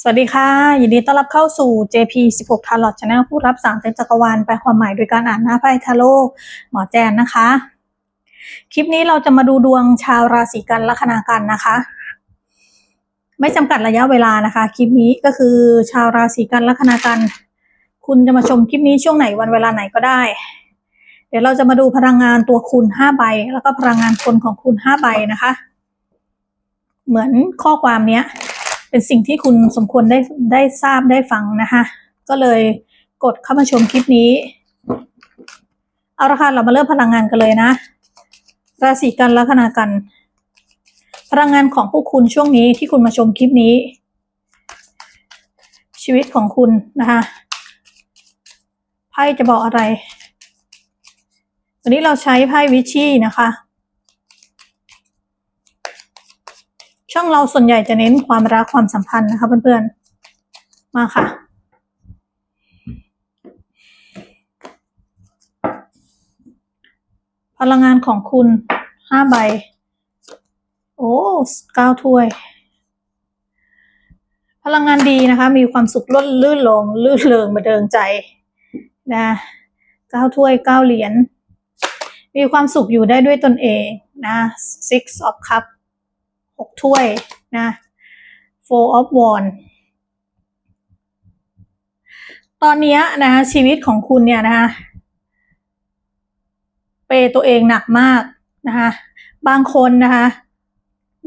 สวัสดีค่ะ ยินดีต้อนรับเข้าสู่ JP 16 Tarot Channel ผู้รับสารเต็มจักรวาลแปลความหมายโดยการอ่านหน้าไพ่ทาโร่หมอแจนนะคะ คลิปนี้เราจะมาดูดวงชาวราศีกันลัคนากันนะคะ ไม่จำกัดระยะเวลานะคะ คลิปนี้ก็คือชาวราศีกันลัคนากัน คุณจะมาชมคลิปนี้ช่วงไหนวันเวลาไหนก็ได้ เดี๋ยวเราจะมาดูพลังงานตัวคุณ5ใบ แล้วก็พลังงานคนของคุณ5ใบนะคะ เหมือนข้อความเนี้ย เป็นสิ่งที่คุณสมควรได้ได้ทราบได้ฟังนะคะ ก็เลยกดเข้ามาชมคลิปนี้ เอาละค่ะเรามาเริ่มพลังงานกันเลยนะ ราศีกันลัคนากัน พลังงานของพวกคุณช่วงนี้ที่คุณมาชมคลิปนี้ ชีวิตของคุณนะคะไพ่จะบอกอะไร วันนี้เราใช้ไพ่วิชี่นะคะ ช่องเราส่วนใหญ่จะเน้นความรักความสัมพันธ์นะคะเพื่อนๆ มาค่ะพลังงานของคุณห้าใบ โอ้เก้าถ้วย พลังงานดีนะคะ มีความสุขล้นลื่นลง ลื่นเริงมาเดิงใจนะเก้าถ้วยเก้าเหรียญมีความสุขอยู่ได้ด้วยตนเองนะ six of cup หกถ้วยนะ four of wand ตอนนี้นะคะชีวิตของคุณเนี่ยนะคะเปย์ตัวเองหนักมากนะคะบางคนนะคะ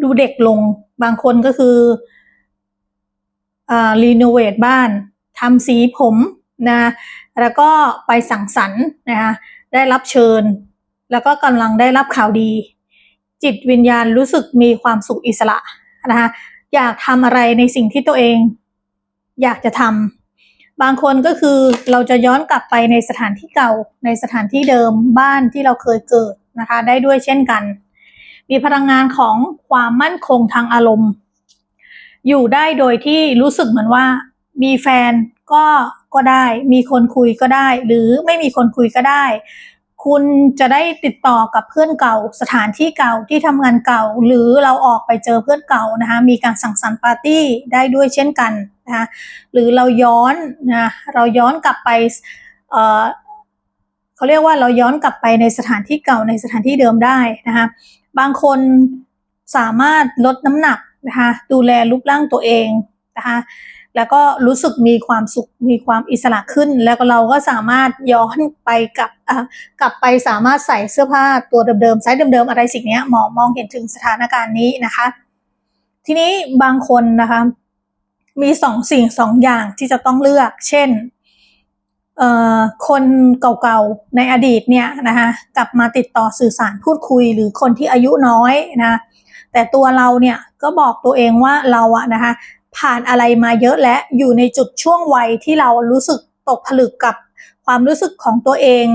ดูเด็กลง บางคนก็คืออ่ารีโนเวทบ้านทำสีผมนะแล้วก็ไปสั่งสรรค์นะคะได้รับเชิญ แล้วก็กำลังได้รับข่าวดี จิตวิญญาณรู้สึกมีความสุขอิสระนะคะอยากทำอะไรในสิ่งที่ตัวเอง อยากจะทำบางคนก็คือเราจะย้อนกลับไปในสถานที่เก่าในสถานที่เดิมบ้านที่เราเคยเกิดนะคะ ได้ด้วยเช่นกัน มีพลังงานของความมั่นคงทางอารมณ์ อยู่ได้โดยที่รู้สึกเหมือนว่า มีแฟนก็ก็ได้ มีคนคุยก็ได้ หรือไม่มีคนคุยก็ได้ คุณจะได้ติดต่อกับเพื่อนเก่า สถานที่เก่าที่ทำงานเก่า หรือเราออกไปเจอเพื่อนเก่านะคะมีการสังสรรค์ปาร์ตี้ได้ด้วยเช่นกันนะคะหรือเราย้อนนะเราย้อนกลับไปเเขาเรียกว่าเราย้อนกลับไปในสถานที่เก่าในสถานที่เดิมได้นะคะบางคนสามารถลดน้ำหนักนะคะดูแลรูปร่างตัวเองนะคะ แล้วก็รู้สึกมีความสุขมีความอิสระขึ้น แล้วก็เราก็สามารถย้อนไปกับกลับไปสามารถใส่เสื้อผ้าตัวเดิมๆไซส์เดิมๆอะไรสิ่งนี้หมอมองเห็นถึงสถานการณ์นี้นะคะ ทีนี้บางคนนะคะมีสองสิ่งสองอย่างที่จะต้องเลือก เช่นคนเก่าๆในอดีตเนี่ยนะคะกลับมาติดต่อสื่อสารพูดคุย หรือคนที่อายุน้อยนะแต่ตัวเราเนี่ยก็บอกตัวเองว่าเราอะนะคะ ผ่านอะไรมาเยอะและอยู่ในจุดช่วงวัยที่เรารู้สึกตกผลึกกับความรู้สึกของตัวเอง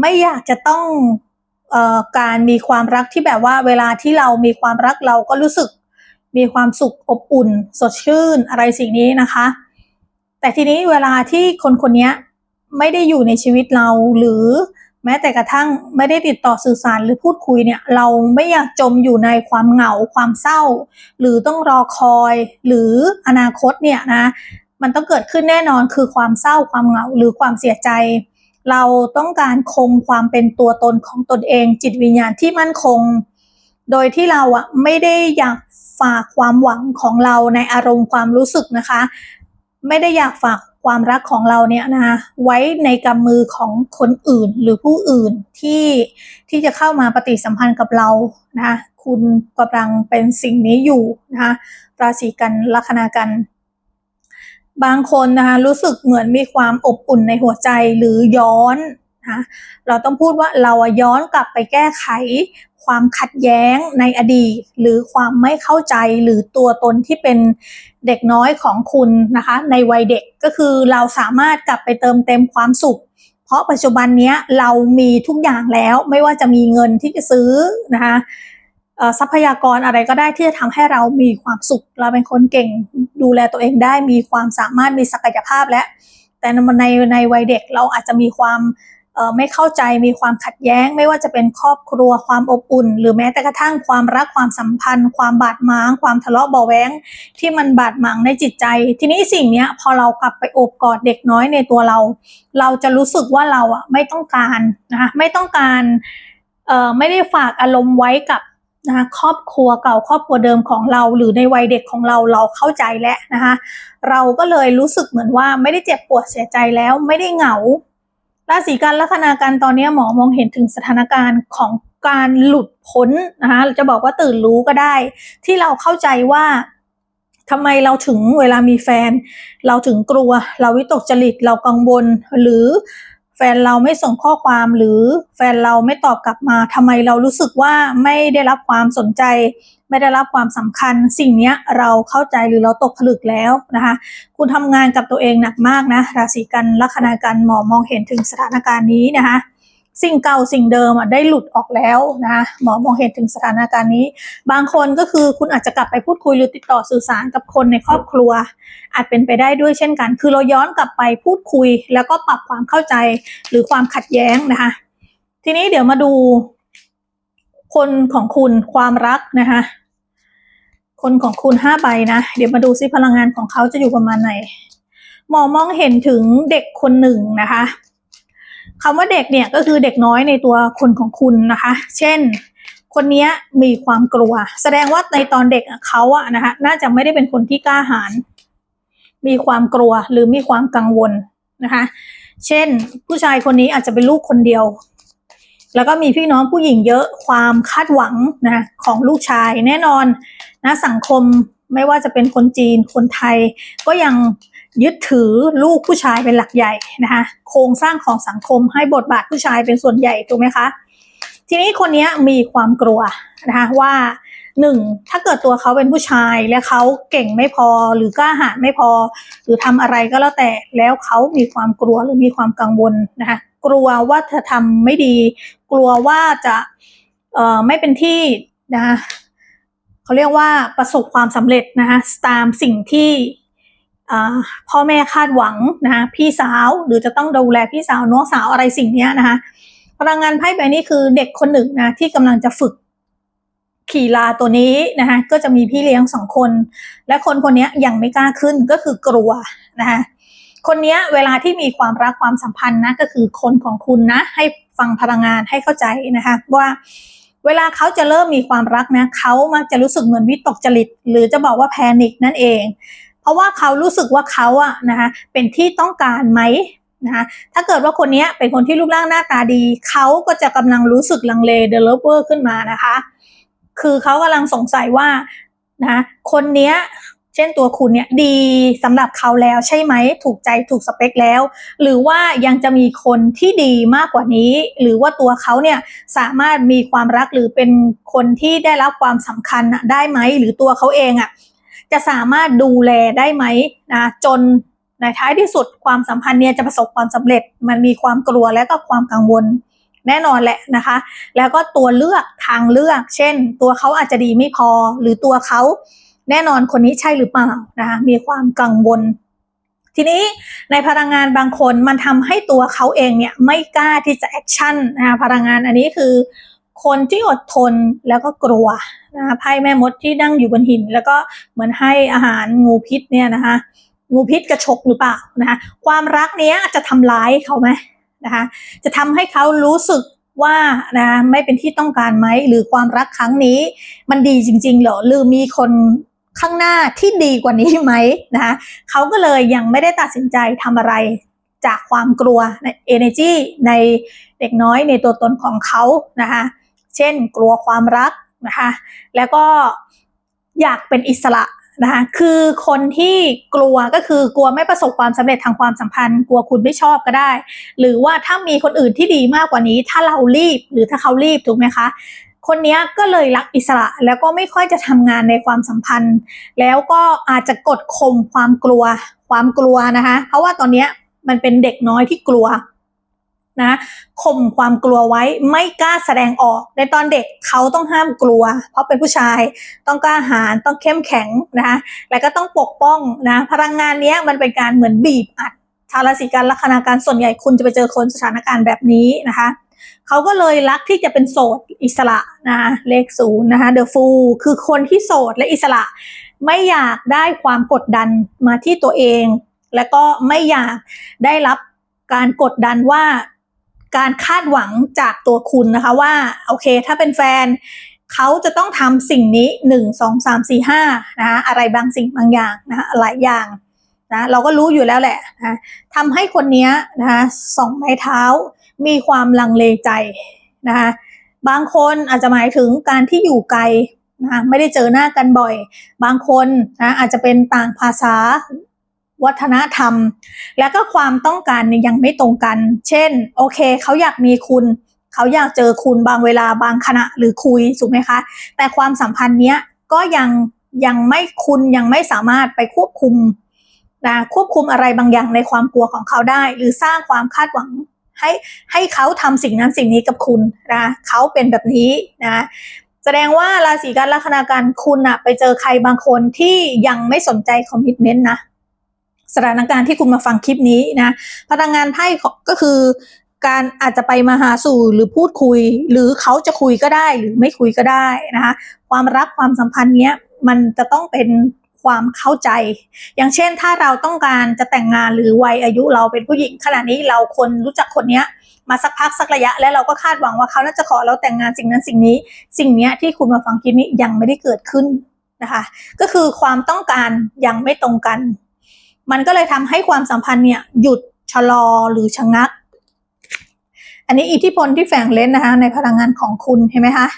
ไม่อยากจะต้องออการมีความรักที่แบบว่าเวลาที่เรามีความรักเราก็รู้สึกมีความสุขอบอุ่น สดชื่นอะไรสิ่งนี้นะคะ แต่ทีนี้เวลาที่คนคนนี้ไม่ได้อยู่ในชีวิตเราหรือ แม้แต่กระทั่งไม่ได้ติดต่อสื่อสารหรือพูดคุยเนี่ย เราไม่อยากจมอยู่ในความเหงาความเศร้า หรือต้องรอคอย หรืออนาคตเนี่ยนะ มันต้องเกิดขึ้นแน่นอนคือความเศร้าความเหงาหรือความเสียใจ เราต้องการคงความเป็นตัวตนของตนเอง จิตวิญญาณที่มั่นคง โดยที่เราอะไม่ได้อยากฝากความหวังของเราในอารมณ์ความรู้สึกนะคะ ไม่ได้อยากฝาก ความรักของเราเนี่ยนะคะไว้ในกำมือของคนอื่นหรือผู้อื่นที่ที่จะเข้ามาปฏิสัมพันธ์กับเรานะคะคุณกำลังเป็นสิ่งนี้อยู่นะคะราศีกันลัคนากัน บางคนนะคะรู้สึกเหมือนมีความอบอุ่นในหัวใจหรือย้อน นะเราต้องพูดว่าเราย้อนกลับไปแก้ไข ความขัดแย้งในอดีต หรือความไม่เข้าใจหรือตัวตนที่เป็นเด็กน้อยของคุณนะคะ ในวัยเด็กก็คือเราสามารถกลับไปเติมเต็มความสุข เพราะปัจจุบันนี้เรามีทุกอย่างแล้วไม่ว่าจะมีเงินที่จะซื้อนะคะทรัพยากรอะไรก็ได้ที่จะทำให้เรามีความสุข เราเป็นคนเก่งดูแลตัวเองได้มีความสามารถมีศักยภาพและ แต่ในในวัยเด็กเราอาจจะมีความ ไม่เข้าใจมีความขัดแย้ง ไม่ว่าจะเป็นครอบครัวความอบอุ่น หรือแม้แต่กระทั่งความรักความสัมพันธ์ ความบาดหมาง ความทะเลาะเบาแว้งที่มันบาดหมางในจิตใจ ทีนี้สิ่งนี้พอเรากลับไปอบกอดเด็กน้อยในตัวเรา เราจะรู้สึกว่าเราอะไม่ต้องการนะคะไม่ต้องการเอ่อไม่ได้ฝากอารมณ์ไว้กับนะคะครอบครัวเก่าครอบครัวเดิมของเรา หรือในวัยเด็กของเราเราเข้าใจแล้วนะคะเราก็เลยรู้สึกเหมือนว่าไม่ได้เจ็บปวดเสียใจแล้วไม่ได้เหงา ราศีกันลัคนาการตอนนี้หมอมองเห็นถึงสถานการณ์ของการหลุดพ้นนะคะจะบอกว่าตื่นรู้ก็ได้ ที่เราเข้าใจว่าทำไมเราถึงเวลามีแฟน เราถึงกลัว เราวิตกจริตเรากังวลหรือ แฟนเราไม่ส่งข้อความหรือแฟนเราไม่ตอบกลับมาทำไมเรารู้สึกว่าไม่ได้รับความสนใจ ไม่ได้รับความสำคัญ สิ่งเนี้ยเราเข้าใจหรือเราตกผลึกแล้วนะคะคุณทำงานกับตัวเองหนักมากนะราศีกันลัคนากันหมอมองเห็นถึงสถานการณ์นี้นะคะ สิ่งเก่าสิ่งเดิมอะได้หลุดออกแล้วนะคะหมอมองเห็นถึงสถานการณ์นี้ บางคนก็คือคุณอาจจะกลับไปพูดคุยหรือติดต่อสื่อสารกับคนในครอบครัว อาจเป็นไปได้ด้วยเช่นกัน คือเราย้อนกลับไปพูดคุย แล้วก็ปรับความเข้าใจหรือความขัดแย้งนะคะ ทีนี้เดี๋ยวมาดู คนของคุณความรักนะคะคนของคุณห้าใบนะ เดี๋ยวมาดูซิพลังงานของเขาจะอยู่ประมาณไหนหมอมองเห็นถึงเด็กคนหนึ่งนะคะ คำว่าเด็กเนี่ยก็คือเด็กน้อยในตัวคนของคุณนะคะ เช่น คนนี้มีความกลัว แสดงว่าในตอนเด็กเขาอะนะคะน่าจะไม่ได้เป็นคนที่กล้าหาญมีความกลัวหรือมีความกังวลนะคะ เช่น ผู้ชายคนนี้อาจจะเป็นลูกคนเดียว แล้วก็มีพี่น้องผู้หญิงเยอะความคาดหวังนะของลูกชายแน่นอนนะสังคมไม่ว่าจะเป็นคนจีนคนไทย ก็ยัง ยึดถือลูกผู้ชายเป็นหลักใหญ่นะคะโครงสร้างของสังคมให้บทบาทผู้ชายเป็นส่วนใหญ่ถูกไหมคะ ทีนี้คนนี้มีความกลัวนะคะว่าหนึ่งถ้าเกิดตัวเขาเป็นผู้ชายและเขาเก่งไม่พอหรือกล้าหาญไม่พอ หรือทำอะไรก็แล้วแต่แล้วเขามีความกลัวหรือมีความกังวลนะคะกลัวว่าจะทำไม่ดี กลัวว่าจะเอ่อไม่เป็นที่นะคะเขาเรียกว่าประสบความสำเร็จนะคะตามสิ่งที่ พ่อแม่คาดหวังนะคะพี่สาวหรือจะต้องดูแลพี่สาวน้องสาวอะไรสิ่งนี้นะคะพลังงานไพ่ใบนี้คือเด็กคนหนึ่งนะที่กำลังจะฝึกขี่ลาตัวนี้นะคะก็จะมีพี่เลี้ยงสองคน และคนคนนี้ยังไม่กล้าขึ้นก็คือกลัวนะคะคนนี้เวลาที่มีความรักความสัมพันธ์นะก็คือคนของคุณนะ ให้ฟังพลังงานให้เข้าใจนะคะว่าเวลาเขาจะเริ่มมีความรักนะเขามักจะรู้สึกเหมือนวิตกจริต หรือจะบอกว่าแพนิคนั่นเอง เพราะว่าเขารู้สึกว่าเขาอะนะคะเป็นที่ต้องการไหมนะคะถ้าเกิดว่าคนนี้เป็นคนที่รูปร่างหน้าตาดี เขาก็จะกำลังรู้สึกลังเลเดเวอร์ขึ้นมานะคะ คือเขากำลังสงสัยว่านะคะคนเนี้ยเช่นตัวคุณเนี่ยดีสำหรับเขาแล้วใช่ไหมถูกใจถูกสเปคแล้ว หรือว่ายังจะมีคนที่ดีมากกว่านี้ หรือว่าตัวเขาเนี่ยสามารถมีความรักหรือเป็นคนที่ได้รับความสำคัญได้ไหมหรือตัวเขาเองอะ จะสามารถดูแลได้ไหมนะจนในท้ายที่สุดความสัมพันธ์เนี่ยจะประสบความสำเร็จ มันมีความกลัวและก็ความกังวลแน่นอนแหละนะคะ แล้วก็ตัวเลือกทางเลือก เช่น ตัวเขาอาจจะดีไม่พอ หรือตัวเขาแน่นอนคนนี้ใช่หรือเปล่านะคะมีความกังวล ทีนี้ในพลังงานบางคนมันทำให้ตัวเขาเองเนี่ยไม่กล้าที่จะแอคชั่นนะคะพลังงานอันนี้คือ คนที่อดทนแล้วก็กลัวนะคะไพ่แม่มดที่นั่งอยู่บนหิน แล้วก็เหมือนให้อาหารงูพิษเนี่ยนะคะงูพิษกระฉกหรือเปล่านะคะความรักเนี้ยจะทำร้ายเขาไหมนะคะจะทำให้เขารู้สึกว่านะไม่เป็นที่ต้องการไหมหรือความรักครั้งนี้ มันดีจริง ๆ เหรอหรือมีคนข้างหน้าที่ดีกว่านี้ไหมนะคะเขาก็เลยยังไม่ได้ตัดสินใจทำอะไรจากความกลัวใน energy ในเด็กน้อยในตัวตนของเขานะคะ เช่น กลัวความรักนะคะแล้วก็อยากเป็นอิสระนะคะคือคนที่กลัวก็คือกลัวไม่ประสบความสำเร็จทางความสัมพันธ์ กลัวคุณไม่ชอบก็ได้ หรือว่าถ้ามีคนอื่นที่ดีมากกว่านี้ ถ้าเรารีบหรือถ้าเขารีบถูกไหมคะ คนนี้ก็เลยรักอิสระแล้วก็ไม่ค่อยจะทำงานในความสัมพันธ์ แล้วก็อาจจะกดข่มความกลัว ความกลัวนะคะเพราะว่าตอนนี้มันเป็นเด็กน้อยที่กลัว นะข่มความกลัวไว้ไม่กล้าแสดงออก ในตอนเด็กเขาต้องห้ามกลัว เพราะเป็นผู้ชายต้องกล้าหาญต้องเข้มแข็งนะคะแล้วก็ต้องปกป้องนะพลังงานเนี้ยมันเป็นการเหมือนบีบอัดชาวราศีกันลัคนาการส่วนใหญ่คุณจะไปเจอคนสถานการณ์แบบนี้นะคะเขาก็เลยรักที่จะเป็นโสดอิสระนะคะเลขศูนย์นะคะเดอะฟูคือคนที่โสดและอิสระ ไม่อยากได้ความกดดันมาที่ตัวเอง และก็ไม่อยากได้รับการกดดันว่า การคาดหวังจากตัวคุณนะคะว่าโอเค ถ้าเป็นแฟนเขาจะต้องทำสิ่งนี้หนึ่งสองสามสี่ห้านะคะอะไรบางสิ่งบางอย่างนะคะหลายอย่างนะเราก็รู้อยู่แล้วแหละนะทำให้คนนี้นะคะสองไม้เท้ามีความลังเลใจนะคะบางคนอาจจะหมายถึงการที่อยู่ไกลนะไม่ได้เจอหน้ากันบ่อย บางคนนะอาจจะเป็นต่างภาษา วัฒนธรรม แล้วก็ความต้องการยังไม่ตรงกัน เช่น โอเค เขาอยากมีคุณ เขาอยากเจอคุณบางเวลาบางขณะหรือคุยถูกไหมคะ แต่ความสัมพันธ์เนี้ยก็ยังยังไม่คุณยังไม่สามารถไปควบคุมนะควบคุมอะไรบางอย่างในความกลัวของเขาได้ หรือสร้างความคาดหวังให้ให้เขาทำสิ่งนั้นสิ่งนี้กับคุณนะเขาเป็นแบบนี้นะแสดงว่าราศีกันลัคนาการคุณอะไปเจอใครบางคนที่ยังไม่สนใจคอมมิชเมนต์นะ สถานการณ์ที่คุณมาฟังคลิปนี้นะพลังงานไพ่ก็คือการอาจจะไปมาหาสู่หรือพูดคุย หรือเขาจะคุยก็ได้หรือไม่คุยก็ได้นะคะความรักความสัมพันธ์เนี้ยมันจะต้องเป็นความเข้าใจ อย่างเช่นถ้าเราต้องการจะแต่งงานหรือวัยอายุเราเป็นผู้หญิงขณะนี้เราคนรู้จักคนเนี้ยมาสักพักสักระยะ แล้วเราก็คาดหวังว่าเขาน่าจะขอเราแต่งงานสิ่งนั้นสิ่งนี้ สิ่งเนี้ยที่คุณมาฟังคลิปนี้ยังไม่ได้เกิดขึ้นนะคะ ก็คือความต้องการยังไม่ตรงกัน มันก็เลยทำให้ความสัมพันธ์เนี่ยหยุดชะลอหรือชะงัก อันนี้อิทธิพลที่แฝงเล่นนะคะในพลังงานของคุณเห็นไหมคะ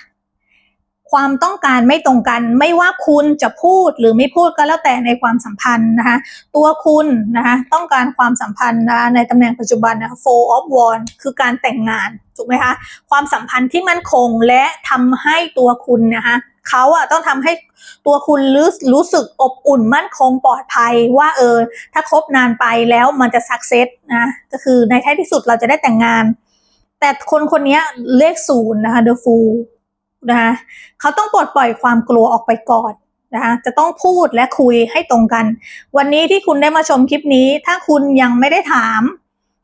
ความต้องการไม่ตรงกันไม่ว่าคุณจะพูดหรือไม่พูดก็แล้วแต่ในความสัมพันธ์นะคะตัวคุณนะคะต้องการความสัมพันธ์นะะในตำแหน่งปัจจุบันนะคะ four of wands คือการแต่งงานถูกไหมคะความสัมพันธ์ที่มั่นคงและทำให้ตัวคุณนะคะ เขาอะต้องทำให้ตัวคุณรู้รู้สึกอบอุ่นมั่นคงปลอดภัยว่าเออ ถ้าคบนานไปแล้วมันจะสักเซสนะก็คือในท้ายที่สุดเราจะได้แต่งงาน แต่คนคนนี้เลขศูนย์นะคะ the fool นะคะเขาต้องปลดปล่อยความกลัวออกไปก่อนนะคะจะต้องพูดและคุยให้ตรงกัน วันนี้ที่คุณได้มาชมคลิปนี้ ถ้าคุณยังไม่ได้ถาม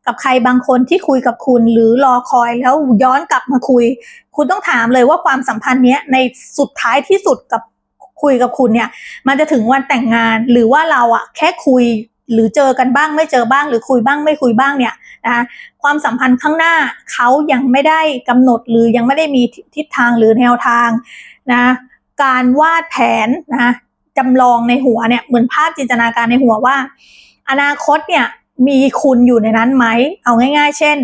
กับใครบางคนที่คุยกับคุณ หรือรอคอยแล้วย้อนกลับมาคุย คุณต้องถามเลยว่าความสัมพันธ์เนี้ยในสุดท้ายที่สุดกับคุยกับคุณเนี่ย มันจะถึงวันแต่งงานหรือว่าเราอะแค่คุยหรือเจอกันบ้างไม่เจอบ้างหรือคุยบ้างไม่คุยบ้างเนี่ยนะคะความสัมพันธ์ข้างหน้าเขายังไม่ได้กำหนดหรือยังไม่ได้มีทิศทางหรือแนวทางนะการวาดแผนนะจำลองในหัวเนี่ยเหมือนภาพจินตนาการในหัวว่า อนาคตเนี่ย มีคุณอยู่ในนั้นไหม เอาง่าย ๆ เช่น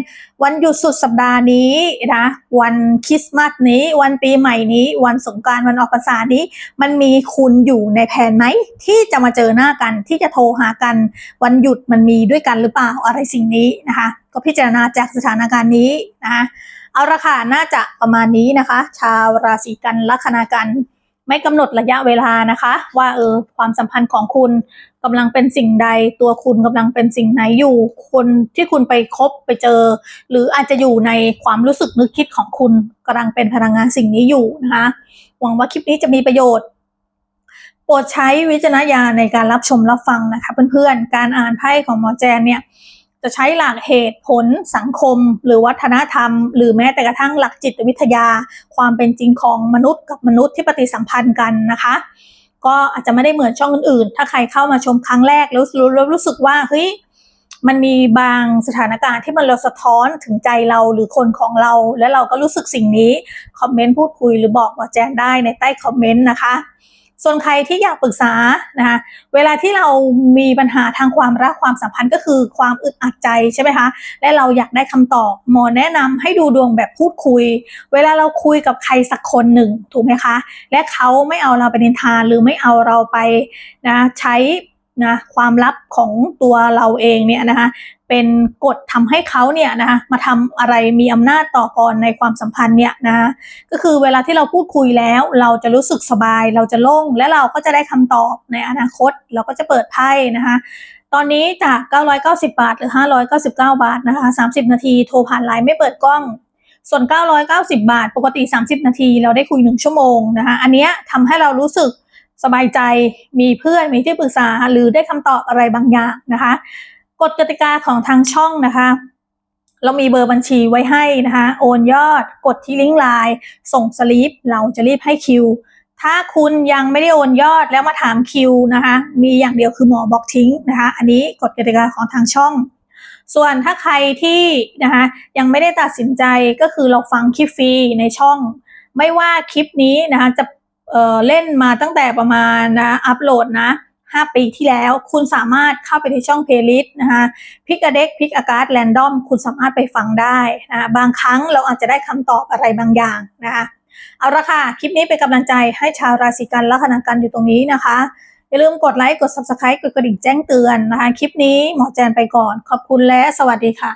วันหยุดสุดสัปดาห์นี้นะ วันคริสต์มาสนี้ วันปีใหม่นี้ วันสงกรารวันออกพรรษานี้ มันมีคุณอยู่ในแผนไหม ที่จะมาเจอหน้ากัน ที่จะโทรหากัน วันหยุดมันมีด้วยกันหรือเปล่า อะไรสิ่งนี้นะคะ ก็พิจารณาจากสถานการณ์นี้นะคะ เอาละค่ะ น่าจะประมาณนี้นะคะ ชาวราศีกันลัคนากัน ไม่กำหนดระยะเวลานะคะ ว่าเออความสัมพันธ์ของคุณกำลังเป็นสิ่งใด ตัวคุณกำลังเป็นสิ่งไหนอยู่ คนที่คุณไปคบไปเจอ หรืออาจจะอยู่ในความรู้สึกนึกคิดของคุณกำลังเป็นพลังงานสิ่งนี้อยู่นะคะหวังว่าคลิปนี้จะมีประโยชน์โปรดใช้วิจารณญาณในการรับชมรับฟังนะคะเพื่อนๆ การอ่านไพ่ของหมอแจนเนี่ย จะใช้หลักเหตุผลสังคม หรือวัฒนธรรม หรือแม้แต่กระทั่งหลักจิตวิทยา ความเป็นจริงของมนุษย์กับมนุษย์ที่ปฏิสัมพันธ์กันนะคะ ก็อาจจะไม่ได้เหมือนช่องอื่นๆ ถ้าใครเข้ามาชมครั้งแรกแล้วรู้รู้สึกว่าเฮ้ยมันมีบางสถานการณ์ที่มันเราสะท้อนถึงใจเราหรือคนของเรา แล้วเราก็รู้สึกสิ่งนี้ คอมเมนต์พูดคุยหรือบอกหมอแจนได้ในใต้คอมเมนต์นะคะ ส่วนใครที่อยากปรึกษานะคะเวลาที่เรามีปัญหาทางความรักความสัมพันธ์ก็คือความอึดอัดใจใช่ไหมคะและเราอยากได้คำตอบหมอแนะนำให้ดูดวงแบบพูดคุย เวลาเราคุยกับใครสักคนหนึ่งถูกไหมคะ และเขาไม่เอาเราไปนินทานหรือไม่เอาเราไปนะใช้ นะความลับของตัวเราเองเนี่ยนะคะเป็นกฎทำให้เขาเนี่ยนะคะมาทำอะไรมีอำนาจต่อกรในความสัมพันธ์เนี่ยนะคะก็คือเวลาที่เราพูดคุยแล้ว เราจะรู้สึกสบาย เราจะโล่งและเราก็จะได้คำตอบในอนาคต เราก็จะเปิดไพ่นะคะตอนนี้จาก 990 บาท หรือ 599 บาทนะคะ 30 นาที โทรผ่านไลน์ไม่เปิดกล้อง ส่วน 990 บาท ปกติ 30 นาที เราได้คุย 1 ชั่วโมงนะคะ อันเนี้ยทำให้เรารู้สึก สบายใจมีเพื่อนมีที่ปรึกษาหรือได้คำตอบอะไรบางอย่างนะคะกฎกติกาของทางช่องนะคะ เรามีเบอร์บัญชีไว้ให้นะคะ โอนยอดกดที่ลิงก์ไลน์ส่งสลิปเราจะรีบให้คิว ถ้าคุณยังไม่ได้โอนยอดแล้วมาถามคิวนะคะ มีอย่างเดียวคือหมอบอกทิ้งนะคะ อันนี้กฎกติกาของทางช่อง ส่วนถ้าใครที่นะคะยังไม่ได้ตัดสินใจก็คือเราฟังคลิปฟรีในช่อง ไม่ว่าคลิปนี้นะคะจะ เออเล่นมาตั้งแต่ประมาณนะอัปโหลดนะ 5 ปีที่แล้ว คุณสามารถเข้าไปในช่องเพลย์ลิสต์นะคะพิกอเด็กพิกอากาศแรนดอมคุณสามารถไปฟังได้นะบางครั้งเราอาจจะได้คำตอบอะไรบางอย่างนะคะเอาละค่ะ คลิปนี้เป็นกำลังใจให้ชาวราศีกันและคณะกันอยู่ตรงนี้นะคะ อย่าลืมกดไลค์ กด subscribe กดกระดิ่งแจ้งเตือนนะคะ คลิปนี้หมอแจนไปก่อน ขอบคุณและสวัสดีค่ะ